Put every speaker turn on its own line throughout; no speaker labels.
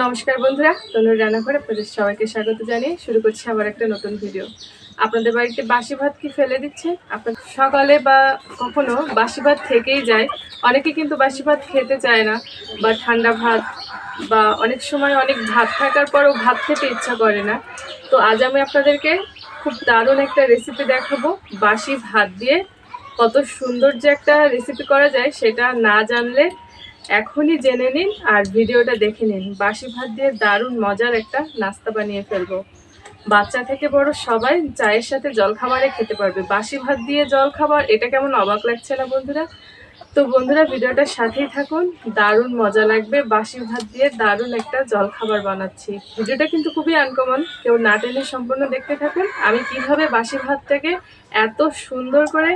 নমস্কার বন্ধুরা, তনুর রান্না করে আপনাদের সবাইকে স্বাগত জানিয়ে শুরু করছি আবার একটা নতুন ভিডিও আপনাদের বাড়িতে বাসি ভাত কি ফেলে দিচ্ছে? আপনার সকালে বা কখনো বাসি ভাত থেকেই যায়। অনেকে কিন্তু বাসি ভাত খেতে চায় না, বা ঠান্ডা ভাত, বা অনেক সময় অনেক ভাত থাকার পরেও ভাত খেতে ইচ্ছা করে না। তো আজ আমি আপনাদেরকে খুব দারুণ একটা রেসিপি দেখাবো। বাসি ভাত দিয়ে কত সুন্দর যে একটা রেসিপি করা যায়, সেটা না জানলে এখনই জেনে নিন আর ভিডিওটা দেখে নিন। বাসি ভাত দিয়ে দারুণ মজার একটা নাস্তা বানিয়ে ফেলব। বাচ্চা থেকে বড় সবাই চায়ের সাথে জলখাবারে খেতে পারবে। বাসি ভাত দিয়ে জলখাবার, এটা কেমন অবাক লাগছে না বন্ধুরা? তো বন্ধুরা, ভিডিওটার সাথেই থাকুন। দারুণ মজা লাগবে। বাসি ভাত দিয়ে দারুণ একটা জলখাবার বানাচ্ছি। ভিডিওটা কিন্তু খুবই আনকমন কেউ না টেনে সম্পূর্ণ দেখতে থাকুন। আমি কীভাবে বাসি ভাতটাকে এত সুন্দর করে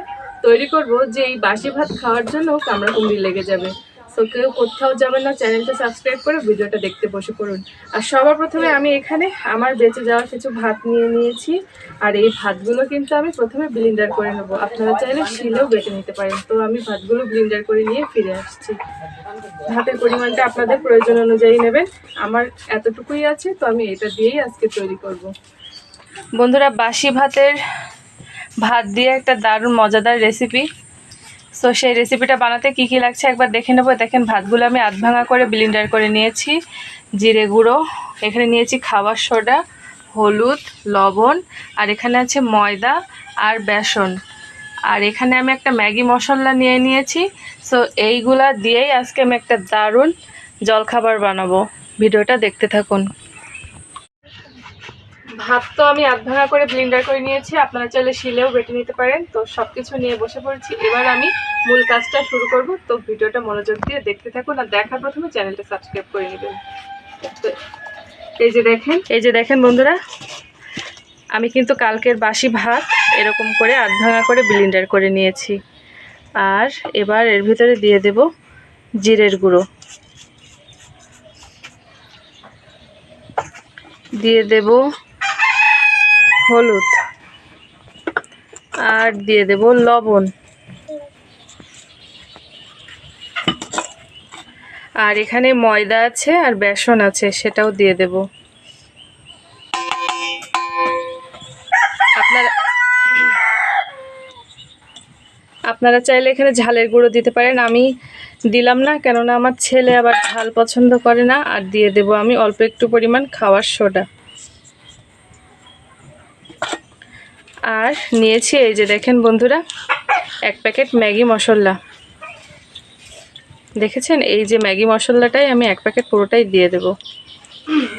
তৈরি করব যে এই বাসি ভাত খাওয়ার জন্য কামড়াকুমড়ি লেগে যাবে। তো কেউ কোথাও যাবেন না, চ্যানেলটা সাবস্ক্রাইব করে ভিডিওটা দেখতে বসে পড়ুন। আর সবার প্রথমে আমি এখানে আমার বেঁচে যাওয়া কিছু ভাত নিয়ে নিয়েছি। আর এই ভাতগুলো কিন্তু আমি প্রথমে ব্লিন্ডার করে নেব। আপনারা চাইলে শিলেও বেটে নিতে পারেন। তো আমি ভাতগুলো ব্লিন্ডার করে নিয়ে ফিরে আসছি। ভাতের পরিমাণটা আপনাদের প্রয়োজন অনুযায়ী নেবেন। আমার এতটুকুই আছে, তো আমি এটা দিয়েই আজকে তৈরি করব। বন্ধুরা, বাসি ভাতের ভাত দিয়ে একটা দারুণ মজাদার রেসিপি সো সেই রেসিপিটা বানাতে কি কি লাগছে একবার দেখে নেব। দেখেন, ভাতগুলো আমি আধ ভাঙা করে ব্লিন্ডার করে নিয়েছি। জিরে গুঁড়ো, এখানে নিয়েছি খাবার সোডা, হলুদ, লবণ, আর এখানে আছে ময়দা আর বেসন। আর এখানে আমি একটা ম্যাগি মশলা নিয়ে নিয়েছি। সো এইগুলা দিয়েই আজকে আমি একটা দারুণ জলখাবার বানাবো। ভিডিওটা দেখতে থাকুন। ভাত তো আমি আধ ভাঙা করে ব্লিন্ডার করে নিয়েছি, আপনারা চাইলে শিলেও বেটে নিতে পারেন। তো সব কিছু নিয়ে বসে পড়েছি। এবার আমি মূল কাজটা শুরু করব। তো ভিডিওটা মনোযোগ দিয়ে দেখতে থাকুন আর দেখার প্রথমে চ্যানেলটা সাবস্ক্রাইব করে নেবেন। এই যে দেখেন, এই যে দেখেন বন্ধুরা, আমি কিন্তু কালকের বাসি ভাত এরকম করে আধ ভাঙা করে ব্লিন্ডার করে নিয়েছি। আর এবার এর ভিতরে দিয়ে দেব জিরের গুঁড়ো। দিয়ে দেব হলুদ। আর দিয়ে দেব লবণ। আর এখানে ময়দা আছে আর বেসন আছে, সেটাও দিয়ে দেব। আপনারা আপনারা চাইলে এখানে ঝালের গুঁড়ো দিতে পারেন। আমি দিলাম না, কেননা আমার ছেলে আবার ঝাল পছন্দ করে না। আর দিয়ে দেব আমি অল্প একটু পরিমাণ খাওয়ার সোডা। আর নিয়েছি এই যে দেখেন বন্ধুরা, এক প্যাকেট ম্যাগি মশলা। দেখেছেন? এই যে ম্যাগি মশলাটাই আমি এক প্যাকেট পুরোটাই দিয়ে দেব।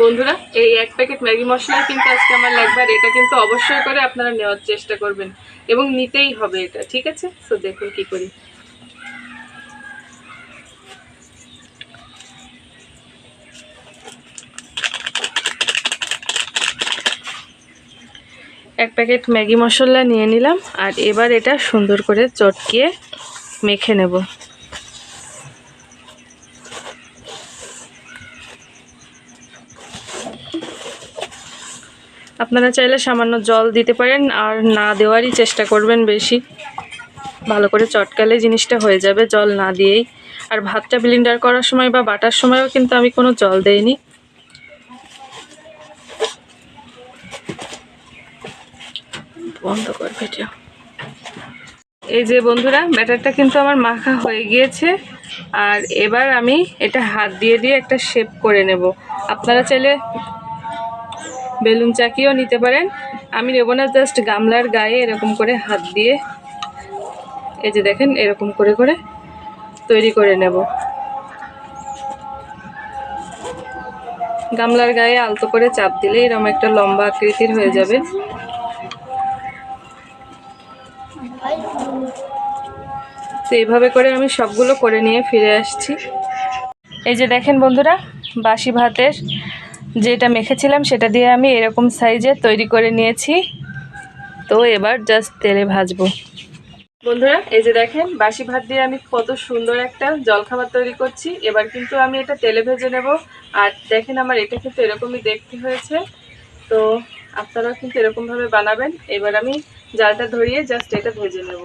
বন্ধুরা, এই এক প্যাকেট ম্যাগি মশলা কিন্তু আজকে আমার লাগবে, আর এটা কিন্তু অবশ্যই করে আপনারা নেওয়ার চেষ্টা করবেন এবং নিতেই হবে এটা, ঠিক আছে? তো দেখুন কি করি। এক প্যাকেট ম্যাগি মশলা নিয়ে নিলাম আর এবার এটা সুন্দর করে চটকিয়ে মেখে নেব। আপনারা চাইলে সামান্য জল দিতে পারেন আর না দেওয়ারই চেষ্টা করবেন বেশি। ভালো করে চটকালে জিনিসটা হয়ে যাবে জল না দিয়েই। আর ভাতটা ব্লিন্ডার করার সময় বা বাটার সময়ও কিন্তু আমি কোনো জল দেইনি। বন্ধ কর ভিডিও এই যে বন্ধুরা, ব্যাটারটা কিন্তু আমার মাখা হয়ে গিয়েছে। আর এবার আমি এটা হাত দিয়ে দিয়ে একটা শেপ করে নেব। আপনারা চাইলে বেলুন চাকিও নিতে পারেন। আমি নেব না জাস্ট গামলার গায়ে এরকম করে হাত দিয়ে। এই যে দেখেন, এরকম করে করে তৈরি করে নেব। গামলার গায়ে আলতো করে চাপ দিলে এরকম একটা লম্বা আকৃতির হয়ে যাবে। তো এইভাবে করে আমি সবগুলো করে নিয়ে ফিরে আসছি। এই যে দেখেন বন্ধুরা, বাসি ভাতের যেটা মেখেছিলাম সেটা দিয়ে আমি এরকম সাইজে তৈরি করে নিয়েছি। তো এবার জাস্ট তেলে ভাজবো। বন্ধুরা, এই যে দেখেন, বাসি ভাত দিয়ে আমি কত সুন্দর একটা জলখাবার তৈরি করছি। এবার কিন্তু আমি এটা তেলে ভেজে নেব। আর দেখেন আমার এটা কিন্তু এরকমই দেখতে হয়েছে। তো আপনারাও কিন্তু এরকমভাবে বানাবেন। এবার আমি জালটা ধরিয়ে জাস্ট এটা ভেজে নেব।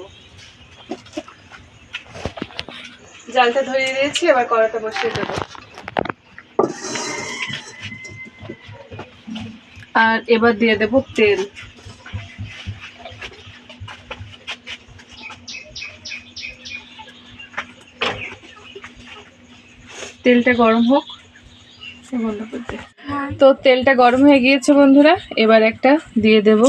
জালটা ধরিয়ে দিয়েছি এবার কড়াটা বসিয়ে দেবো। আর এবার দিয়ে দেব তেল। তেলটা গরম হোক। বন্ধ করতে তো তেলটা গরম হয়ে গিয়েছে বন্ধুরা এবার একটা দিয়ে দেব।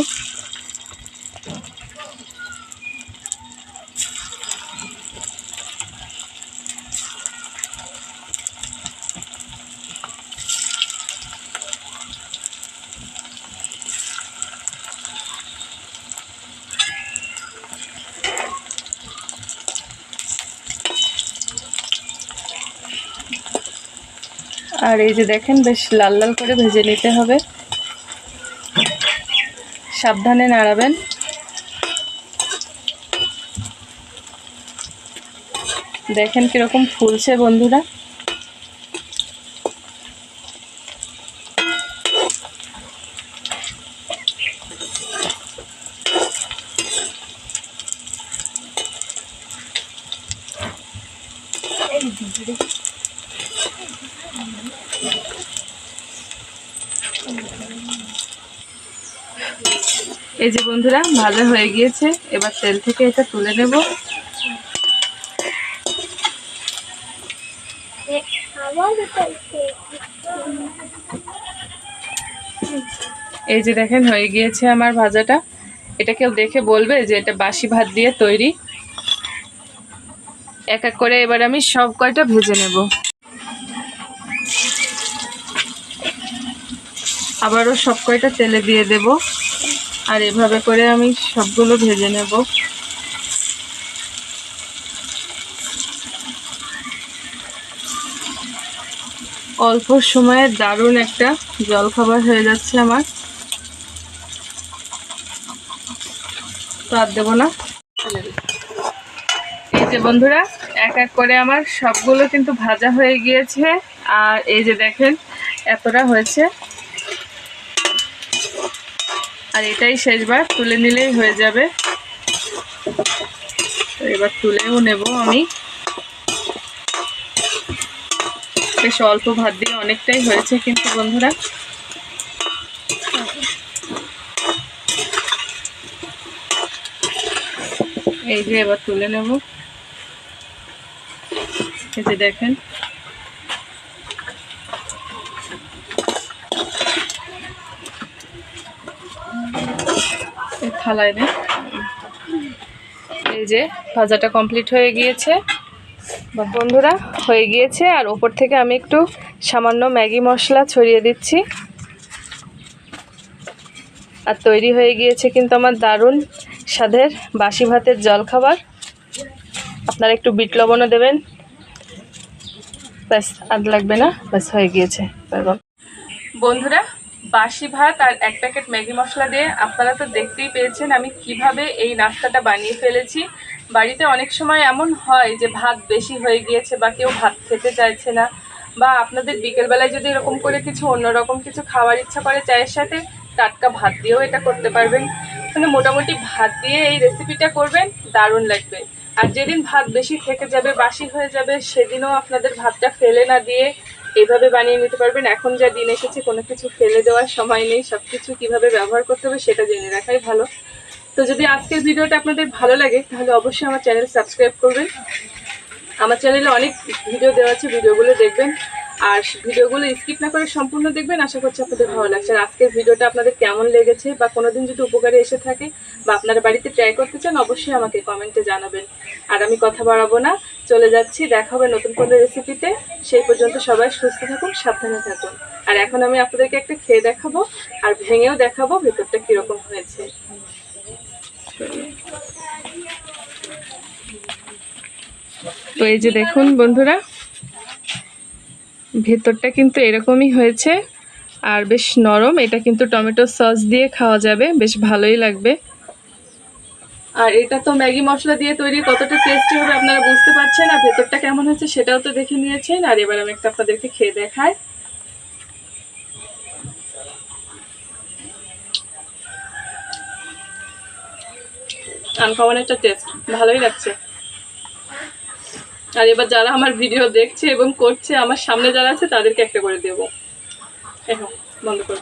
আর এই যে দেখেন বেশ লাল লাল করে ভেজে নিতে হবে। সাবধানে নাড়াবেন। দেখেন কীরকম ফুলছে বন্ধুরা। এই যে বন্ধুরা ভালো হয়ে গিয়েছে। এবার তেল থেকে এটা তুলে নেব। এই যে দেখেন, হয়ে গিয়েছে আমার ভাজাটা। এটা কেউ দেখে বলবে যে এটা বাসি ভাত দিয়ে তৈরি। এক এক করে এবার আমি সব কয়টা ভেজে নেব। আবারও সব কয়টা তেলে দিয়ে দেব। আর এভাবে করে আমি সবগুলো ভেজে নেব। অল্প সময়ে দারুণ একটা জলখাবার হয়ে যাচ্ছে আমার। তো আর দেবো না। এই যে বন্ধুরা, এক এক করে আমার সবগুলো কিন্তু ভাজা হয়ে গিয়েছে। আর এই যে দেখেন, এতটা হয়েছে। আর এটাই শেষবার তুলে নিলেই হয়ে যাবে। এবার তুলেও নেব আমি। বেশ অল্প ভাত দিয়ে অনেকটাই হয়েছে কিন্তু বন্ধুরা। এই যে এবার তুলে নেব। এই যে দেখেন। থালায় নে। এই যে ভাজাটা কমপ্লিট হয়ে গিয়েছে। বন্ধুরা, হয়ে গিয়েছে। আর ওপর থেকে আমি একটু সামান্য ম্যাগি মশলা ছড়িয়ে দিচ্ছি। আর তৈরি হয়ে গিয়েছে কিন্তু আমার দারুণ স্বাদের বাসি ভাতের জলখাবার। আপনারা একটু বিট লবণও দেবেন। ব্যাস, আর লাগবে না। ব্যাস, হয়ে গিয়েছে। বন্ধুরা, বাসি ভাত আর এক প্যাকেট ম্যাগি মশলা দিয়ে আপনারা তো দেখতেই পেয়েছেন আমি কীভাবে এই নাস্তাটা বানিয়ে ফেলেছি। বাড়িতে অনেক সময় এমন হয় যে ভাত বেশি হয়ে গিয়েছে বা কেউ ভাত খেতে চাইছে না, বা আপনাদের বিকেলবেলায় যদি এরকম করে কিছু অন্যরকম কিছু খাওয়ার ইচ্ছা করে চায়ের সাথে, টাটকা ভাত দিয়েও এটা করতে পারবেন। মানে মোটামুটি ভাত দিয়ে এই রেসিপিটা করবেন, দারুণ লাগবে। আর যেদিন ভাত বেশি থেকে যাবে, বাসি হয়ে যাবে, সেদিনও আপনাদের ভাতটা ফেলে না দিয়ে এইভাবে বানিয়ে নিতে পারবেন। এখন যা দিন এসেছে, কোনো কিছু ফেলে দেওয়ার সময় নেই সব কিছু কীভাবে ব্যবহার করতে হবে সেটা জেনে রাখাই ভালো। তো যদি আজকের ভিডিওটা আপনাদের ভালো লাগে, তাহলে অবশ্যই আমার চ্যানেল সাবস্ক্রাইব করবেন। আমার চ্যানেলে অনেক ভিডিও দেওয়া আছে, ভিডিওগুলো দেখবেন। আর ভিডিওগুলো স্কিপ না করে সম্পূর্ণ দেখবেন। আশা করছি আপনাদের ভালো লাগছে। আর আজকের ভিডিওটা আপনাদের কেমন লেগেছে বা কোনোদিন যদি উপকারে এসে থাকে বা আপনারা বাড়িতে ট্রাই করতে চান, অবশ্যই আমাকে কমেন্টে জানাবেন। আর আমি কথা বাড়াবো না। চলে যাচ্ছি, দেখা হবে নতুন কোনো রেসিপিতে সেই পর্যন্ত সবাই সুস্থ থাকুন, সাবধানে থাকুন। আর এখন আমি আপনাদেরকে একটা খেয়ে দেখাবো, আর ভেঙেও দেখাবো ভেতরটা কীরকম হয়েছে। তো এই যে দেখুন বন্ধুরা, ভেতরটা কিন্তু এরকমই হয়েছে আর বেশ নরম। এটা কিন্তু টমেটো সস দিয়ে খাওয়া যাবে, বেশ ভালোই লাগবে। আর এটা তো ম্যাগি মশলা দিয়ে তৈরি, কতটা টেস্টি হবে আপনারা বুঝতে পারছেন। আর ভেতরটা কেমন হচ্ছে সেটাও তো দেখে নিয়েছেন। আর এবার আমি একটা আপনাদেরকে খেয়ে দেখাই। আনকমন একটা টেস্ট ভালোই লাগছে। আর এবার যারা আমার ভিডিও দেখছে এবং করছে, আমার সামনে যারা আছে, তাদেরকে একটা করে দেবো। এখন বন্ধ করো।